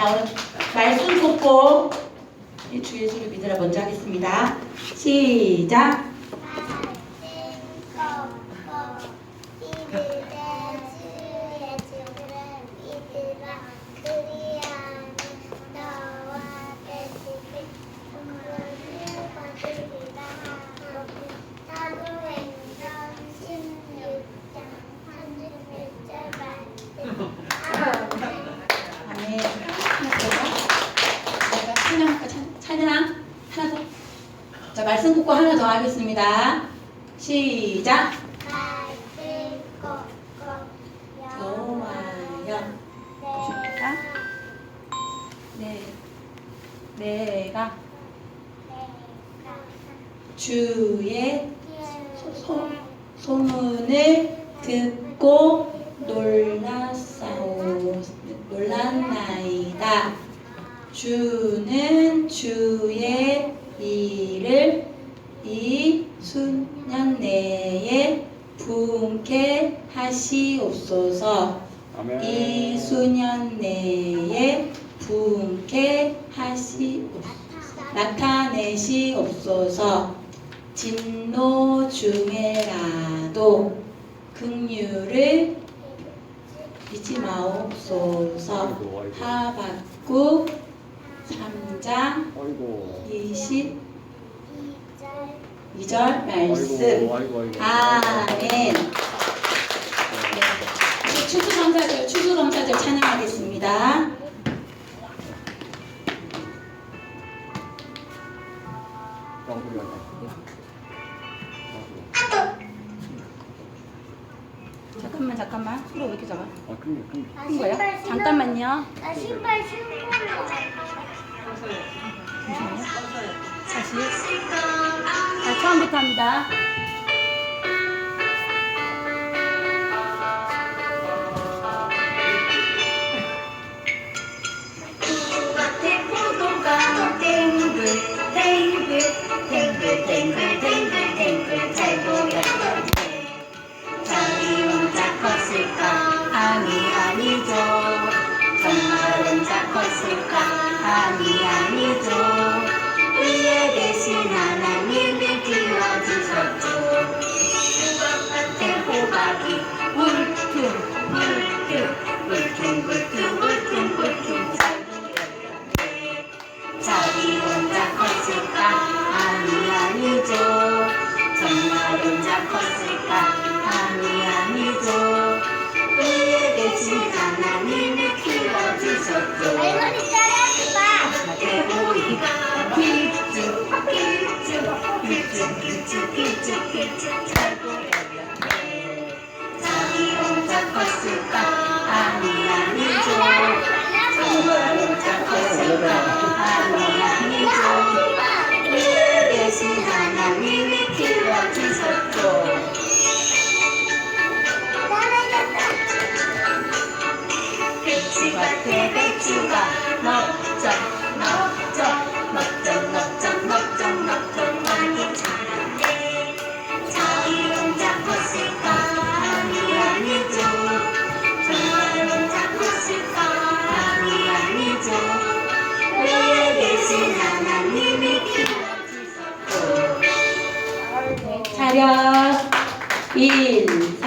자, 오늘 말씀 듣고 이 주의 수를 믿으라 먼저 하겠습니다. 시작. 아멘. 하나 더. 내가 찬양, 찬- 찬양 하나 더. 자, 말씀 듣고 하나 더 하겠습니다. 시작. 좋아요. 네. 내가 주의 소, 소문을 듣고 놀랐나이다. 주는 주의 일을 이 수년 내에 분케 하시옵소서. 아멘. 이 수년 내에 분케 하시옵소서. 나타내시옵소서. 진노 중에라도 긍휼을 잊지 마옵소서. 하박국 3장 아이고. 22절 말씀. 아이고, 아이고, 아이고. 아멘. 네. 이제 추수감사절, 추수감사절 찬양하겠습니다. 잠깐만, 잠깐만. 소리 왜 이렇게 작아? 아, 큰일, 큰일. 큰 거야? 잠깐만요. 나 신발 신고 요. 다시. 자, 처음부터 합니다. 정말 밭에 배추가. 넓적 넓적 넓적 넓적 넓적 넓적 많이 자랐네. 저희 혼자 컸을까 미안해줘 저희 혼자 컸을까 미안해줘 왜 계신 하나님이 길러주셨고 차렷. 1